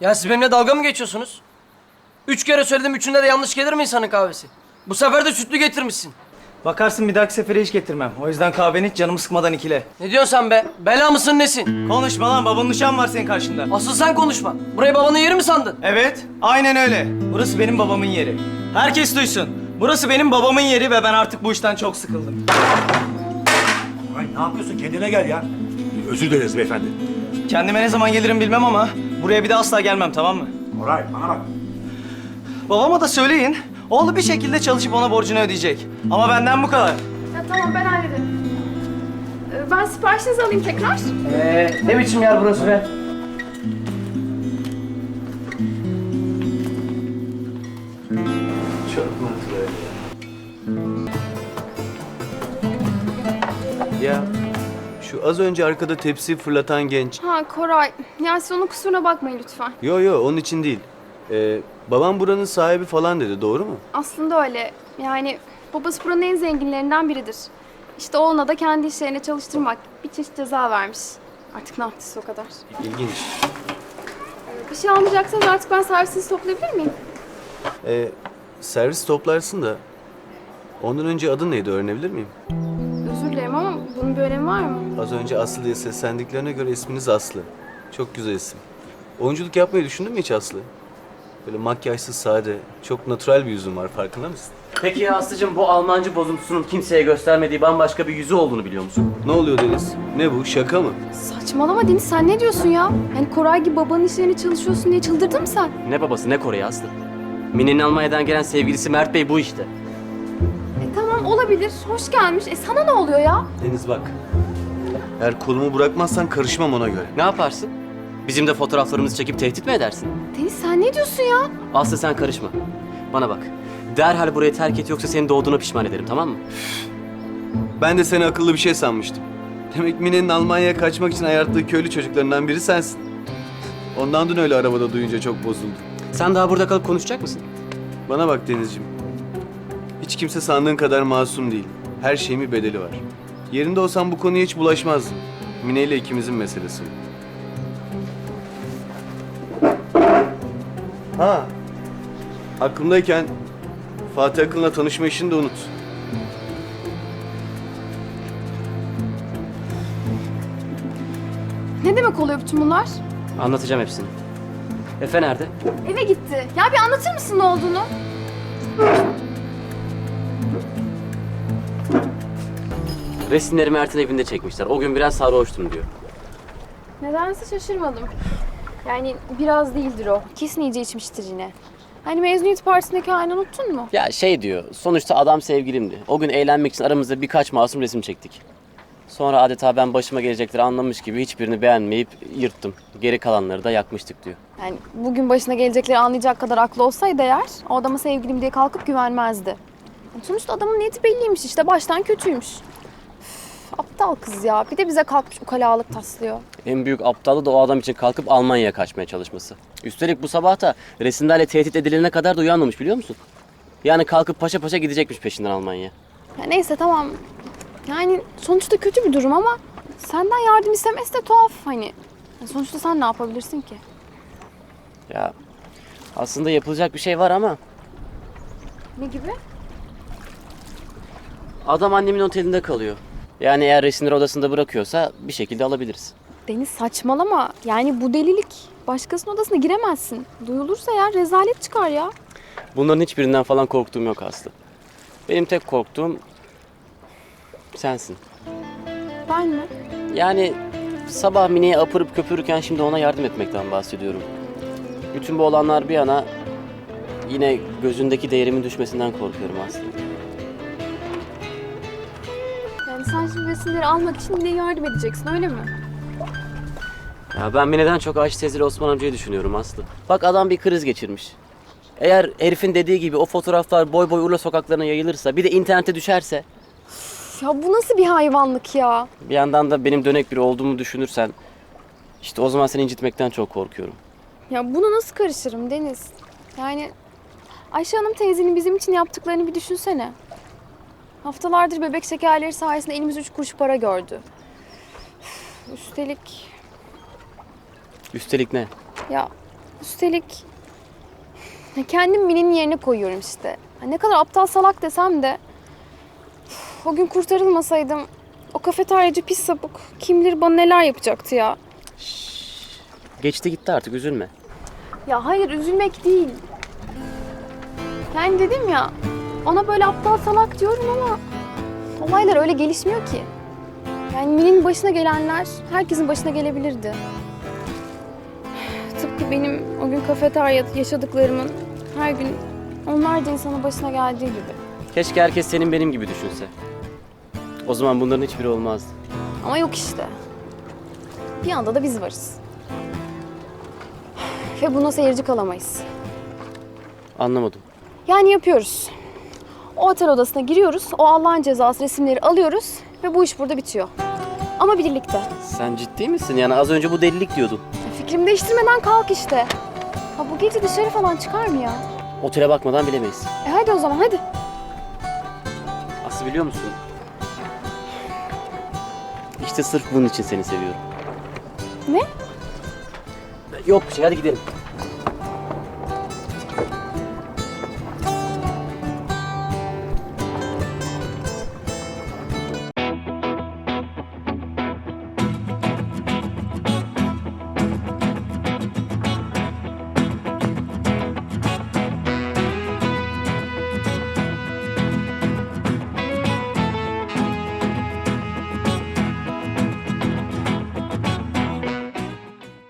Ya siz benimle dalga mı geçiyorsunuz? Üç kere söyledim, üçünde de yanlış gelir mi insanın kahvesi? Bu sefer de sütlü getirmişsin. Bakarsın bir dahaki sefere hiç getirmem. O yüzden kahveni hiç canımı sıkmadan ikile. Ne diyorsun sen be? Bela mısın nesin? Konuşma lan babanın nişan var senin karşında. Asıl sen konuşma. Burayı babanın yeri mi sandın? Evet, aynen öyle. Burası benim babamın yeri. Herkes duysun. Burası benim babamın yeri ve ben artık bu işten çok sıkıldım. Ay ne yapıyorsun? Kendine gel ya. Özür dileriz beyefendi. Kendime ne zaman gelirim bilmem ama buraya bir de asla gelmem tamam mı? Oray bana bak. Babama da söyleyin. Oğlu bir şekilde çalışıp ona borcunu ödeyecek. Ama benden bu kadar. Ya tamam ben hallederim. Ee, Ben siparişinizi alayım tekrar. Ee, ne biçim yer burası be? Şu az önce arkada tepsi fırlatan genç. Ha Koray. Ya siz onun kusuruna bakmayın lütfen. Yo yo onun için değil. Ee, babam buranın sahibi falan dedi doğru mu? Aslında öyle. Yani babası buranın en zenginlerinden biridir. İşte oğluna da kendi işlerine çalıştırmak bir çeşit ceza vermiş. Artık ne yaptıysa o kadar. İlginç. Bir şey almayacaksanız artık ben servisinizi toplayabilir miyim? Ee, servis toplarsın da ondan önce adın neydi öğrenebilir miyim? Bunun bir önemi var mı? Az önce Aslı diye seslendiklerine göre isminiz Aslı. Çok güzel isim. Oyunculuk yapmayı düşündün mü hiç Aslı? Böyle makyajsız sade, çok natural bir yüzün var farkında mısın? Peki ya Aslı'cığım bu Almancı bozuntusunun kimseye göstermediği bambaşka bir yüzü olduğunu biliyor musun? Ne oluyor Deniz? Ne bu? Şaka mı? Saçmalama Deniz sen ne diyorsun ya? Yani Koray gibi babanın işlerine çalışıyorsun diye çıldırdın mı sen? Ne babası ne Kore'yi Aslı? Mine'nin Almanya'dan gelen sevgilisi Mert Bey bu işte. Tamam olabilir. Hoş gelmiş. E sana ne oluyor ya? Deniz bak. Eğer kolumu bırakmazsan karışmam ona göre. Ne yaparsın? Bizim de fotoğraflarımızı çekip tehdit mi edersin? Deniz sen ne diyorsun ya? Aslı sen karışma. Bana bak. Derhal burayı terk et yoksa seni doğduğuna pişman ederim tamam mı? Ben de seni akıllı bir şey sanmıştım. Demek Mine'nin Almanya'ya kaçmak için ayarttığı köylü çocuklarından biri sensin. Ondan dün öyle arabada duyunca çok bozuldum. Sen daha burada kalıp konuşacak mısın? Bana bak Denizciğim. Hiç kimse sandığın kadar masum değil. Her şeyin bir bedeli var. Yerinde olsam bu konuya hiç bulaşmazdım. Mine ile ikimizin meselesi. Ha. Aklımdayken Fatih Akın'la tanışma işini de unut. Ne demek oluyor bütün bunlar? Anlatacağım hepsini. Efe nerede? Eve gitti. Ya bir anlatır mısın ne olduğunu? Resimleri Mert'in evinde çekmişler. O gün biraz sarhoştum diyor. Nedense şaşırmadım. Yani biraz değildir o. Kesin iyice içmiştir yine. Hani mezuniyet partisindeki halini unuttun mu? Ya şey diyor, sonuçta adam sevgilimdi. O gün eğlenmek için aramızda birkaç masum resim çektik. Sonra adeta ben başıma gelecekleri anlamış gibi hiçbirini beğenmeyip yırttım. Geri kalanları da yakmıştık diyor. Yani bugün başına gelecekleri anlayacak kadar aklı olsaydı eğer o adama sevgilim diye kalkıp güvenmezdi. Sonuçta adamın niyeti belliymiş işte baştan kötüymüş. Aptal kız ya. Bir de bize kalkmış ukalalık taslıyor. En büyük aptallığı da o adam için kalkıp Almanya'ya kaçmaya çalışması. Üstelik bu sabah da resimlerle tehdit edilene kadar da uyanmamış biliyor musun? Yani kalkıp paşa paşa gidecekmiş peşinden Almanya'ya. Ya neyse tamam. Yani sonuçta kötü bir durum ama senden yardım istemesi de tuhaf hani. Ya Sonuçta sen ne yapabilirsin ki? Ya aslında yapılacak bir şey var ama Ne gibi? adam annemin otelinde kalıyor. Yani eğer resimleri odasında bırakıyorsa bir şekilde alabiliriz. Deniz saçmalama. Yani bu delilik. Başkasının odasına giremezsin. Duyulursa ya rezalet çıkar ya. Bunların hiçbirinden falan korktuğum yok Aslı. Benim tek korktuğum sensin. Ben mi? Yani sabah Mine'ye apırıp köpürürken şimdi ona yardım etmekten bahsediyorum. Bütün bu olanlar bir yana yine gözündeki değerimin düşmesinden korkuyorum Aslı. Sen resimleri almak için yine yardım edeceksin öyle mi? Ya ben Mine'den çok Ayşe teyzeyle Osman amcayı düşünüyorum Aslı. Bak adam bir kriz geçirmiş. Eğer herifin dediği gibi o fotoğraflar boy boy Urla sokaklarına yayılırsa bir de internete düşerse Üf, Ya bu nasıl bir hayvanlık ya? bir yandan da benim dönek biri olduğumu düşünürsen işte o zaman seni incitmekten çok korkuyorum. Ya buna nasıl karışırım Deniz? Yani Ayşe Hanım teyzenin bizim için yaptıklarını bir düşünsene. Haftalardır bebek şekerleri sayesinde elimiz üç kuruş para gördü. Üstelik Üstelik ne? ya Üstelik ya kendim Min'in yerine koyuyorum işte. Ya ne kadar aptal salak desem de üf, o gün kurtarılmasaydım o kafeteryacı pis sapık kim bilir bana neler yapacaktı ya. Geçti gitti artık üzülme. Ya hayır üzülmek değil. Yani dedim ya ona böyle aptal salak diyorum ama olaylar öyle gelişmiyor ki. Yani Min'in başına gelenler herkesin başına gelebilirdi. Tıpkı benim o gün kafeteryada yaşadıklarımın her gün onlarca insanın başına geldiği gibi. Keşke herkes senin benim gibi düşünse. O zaman bunların hiçbiri olmazdı. Ama yok işte. Bir anda da biz varız. Ve buna seyirci kalamayız. Anlamadım. Yani yapıyoruz. O otel odasına giriyoruz, o Allah'ın cezası resimleri alıyoruz ve bu iş burada bitiyor. Ama birlikte. Sen ciddi misin? Yani az önce bu delilik diyordun. Ya Fikrimi değiştirmeden kalk işte. Ha bu gece dışarı falan çıkar mı ya? Otele bakmadan bilemeyiz. E hadi o zaman hadi. Aslı biliyor musun? İşte sırf bunun için seni seviyorum. Ne? Yok bir şey hadi gidelim.